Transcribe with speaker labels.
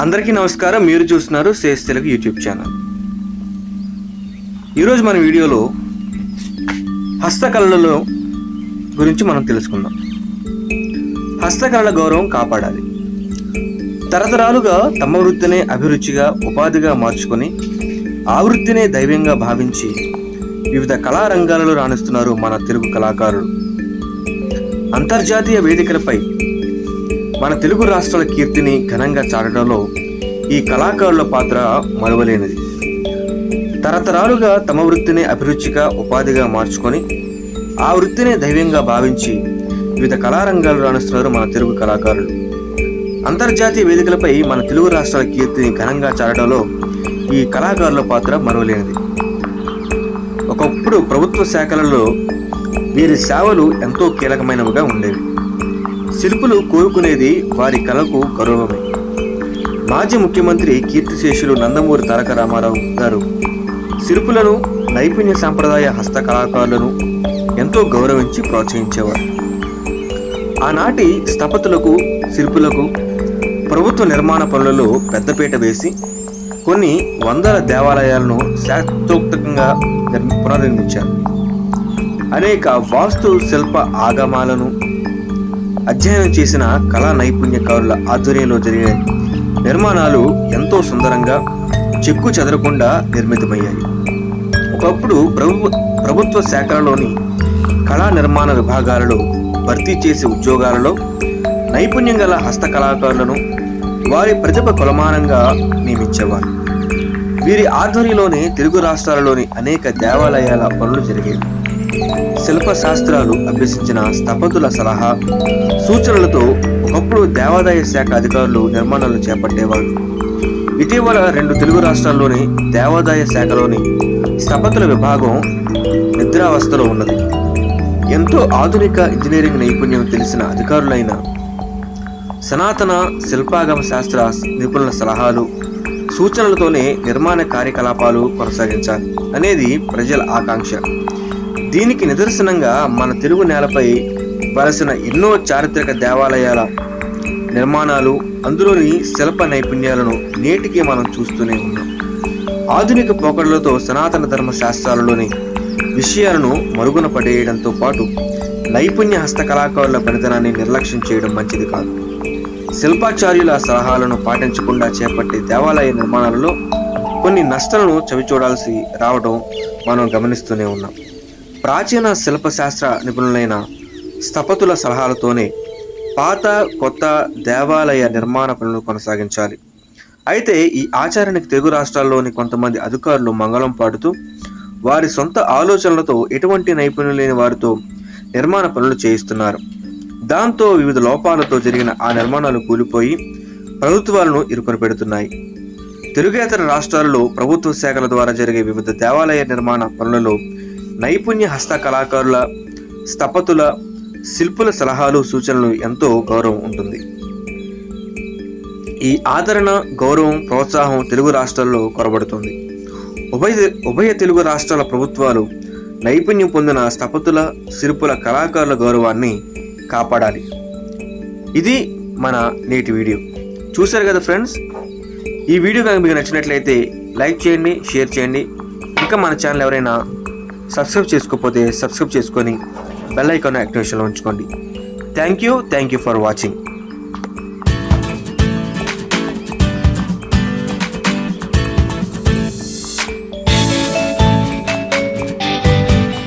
Speaker 1: అందరికీ నమస్కారం. మీరు చూస్తున్నారు సేస్ తెలుగు యూట్యూబ్ ఛానల్. ఈరోజు మన వీడియోలో హస్తకళలలో గురించి మనం తెలుసుకుందాం. హస్తకళల గౌరవం కాపాడాలి. తరతరాలుగా తమ వృత్తినే అభిరుచిగా ఉపాధిగా మార్చుకొని ఆ వృత్తినే దైవ్యంగా భావించి వివిధ కళారంగాలలో రాణిస్తున్నారు మన తెలుగు కళాకారులు. అంతర్జాతీయ వేదికలపై మన తెలుగు రాష్ట్రాల కీర్తిని ఘనంగా చాటడంలో ఈ కళాకారుల పాత్ర మరువలేనిది. తరతరాలుగా తమ వృత్తిని అభిరుచిగా ఉపాధిగా మార్చుకొని ఆ వృత్తినే దైవ్యంగా భావించి వివిధ కళారంగాలు రాణిస్తున్నారు మన తెలుగు కళాకారులు. అంతర్జాతీయ వేదికలపై మన తెలుగు రాష్ట్రాల కీర్తిని ఘనంగా చాటడంలో ఈ కళాకారుల పాత్ర మరువలేనిది. ఒకప్పుడు ప్రభుత్వ శాఖలలో వీరి సేవలు ఎంతో కీలకమైనవిగా ఉండేవి. శిల్పులు కోరుకునేది వారి కళకు గౌరవమే. మాజీ ముఖ్యమంత్రి కీర్తిశేషులు నందమూరి తారక రామారావు గారు శిల్పులను నైపుణ్య సాంప్రదాయ హస్త కళాకారులను ఎంతో గౌరవించి ప్రోత్సహించేవారు. ఆనాటి స్థపతులకు శిల్పులకు ప్రభుత్వ నిర్మాణ పనులలో పెద్దపీట వేసి కొన్ని వందల దేవాలయాలను శాస్త్రోక్తంగా పునర్నిర్మించారు. అనేక వాస్తు శిల్ప ఆగమాలను అధ్యయనం చేసిన కళా నైపుణ్యకారుల ఆధ్వర్యంలో జరిగే నిర్మాణాలు ఎంతో సుందరంగా చెక్కు చెదరకుండా నిర్మితమయ్యాయి. ఒకప్పుడు ప్రభు ప్రభుత్వ శాఖలలోని కళా నిర్మాణ విభాగాలలో భర్తీ చేసే ఉద్యోగాలలో నైపుణ్యం గల హస్తకళాకారులను వారి ప్రతిభ కొలమానంగా నియమించేవారు. వీరి ఆధ్వర్యంలోనే తెలుగు రాష్ట్రాలలోని అనేక దేవాలయాల పనులు జరిగేవి శిల్ప శాస్త్రాలు అభ్యసించిన స్థపతుల సలహా సూచనలతో ఒకప్పుడు దేవాదాయ శాఖ అధికారులు నిర్మాణాలు చేపట్టేవారు. ఇటీవల రెండు తెలుగు రాష్ట్రాల్లోని దేవాదాయ శాఖలోని స్థపతుల విభాగం నిద్రావస్థలో ఉన్నది. ఎంతో ఆధునిక ఇంజనీరింగ్ నైపుణ్యం తెలిసిన అధికారులైన సనాతన శిల్పాగమ శాస్త్ర నిపుణుల సలహాలు సూచనలతోనే నిర్మాణ కార్యకలాపాలు కొనసాగించాలి అనేది ప్రజల ఆకాంక్ష. దీనికి నిదర్శనంగా మన తెలుగు నేలపై వలసిన ఎన్నో చారిత్రక దేవాలయాల నిర్మాణాలు అందులోని శిల్ప నైపుణ్యాలను నేటికి మనం చూస్తూనే ఉన్నాం. ఆధునిక పోకడలతో సనాతన ధర్మ శాస్త్రాలలోని విషయాలను మరుగున పడేయడంతో పాటు నైపుణ్య హస్తకళాకారుల పనితనాన్ని నిర్లక్ష్యం చేయడం మంచిది కాదు. శిల్పాచార్యుల సలహాలను పాటించకుండా చేపట్టే దేవాలయ నిర్మాణాలలో కొన్ని నష్టాలను చవిచూడాల్సి రావడం మనం గమనిస్తూనే ఉన్నాం. ప్రాచీన శిల్పశాస్త్ర నిపుణులైన స్థపతుల సలహాలతోనే పాత కొత్త దేవాలయ నిర్మాణ పనులు కొనసాగించాలి. అయితే ఈ ఆచారానికి తెలుగు రాష్ట్రాల్లోని కొంతమంది అధికారులు మంగళం పాడుతూ వారి సొంత ఆలోచనలతో ఎటువంటి నైపుణ్యం లేని వారితో నిర్మాణ పనులు చేయిస్తున్నారు. దాంతో వివిధ లోపాలతో జరిగిన ఆ నిర్మాణాలు కూలిపోయి ప్రభుత్వాలను ఇరుకొని పెడుతున్నాయి. తెలుగేతర రాష్ట్రాలలో ప్రభుత్వ శాఖల ద్వారా జరిగే వివిధ దేవాలయ నిర్మాణ పనులలో నైపుణ్య హస్త కళాకారుల స్థపతుల శిల్పుల సలహాలు సూచనలు ఎంతో గౌరవం ఉంటుంది. ఈ ఆదరణ గౌరవం ప్రోత్సాహం తెలుగు రాష్ట్రాల్లో కొరబడుతుంది. ఉభయ ఉభయ తెలుగు రాష్ట్రాల ప్రభుత్వాలు నైపుణ్యం పొందిన స్థపతుల శిల్పుల కళాకారుల గౌరవాన్ని కాపాడాలి. ఇది మన నేటి వీడియో. చూశారు కదా ఫ్రెండ్స్? ఈ వీడియో కనుక మీకు నచ్చినట్లయితే లైక్ చేయండి షేర్ చేయండి. ఇంకా మన ఛానల్ ఎవరైనా సబ్స్క్రైబ్ చేసుకోకపోతే సబ్స్క్రైబ్ చేసుకొని బెల్ ఐకాన్ యాక్టివేషన్లో ఉంచుకోండి. Thank you thank you for watching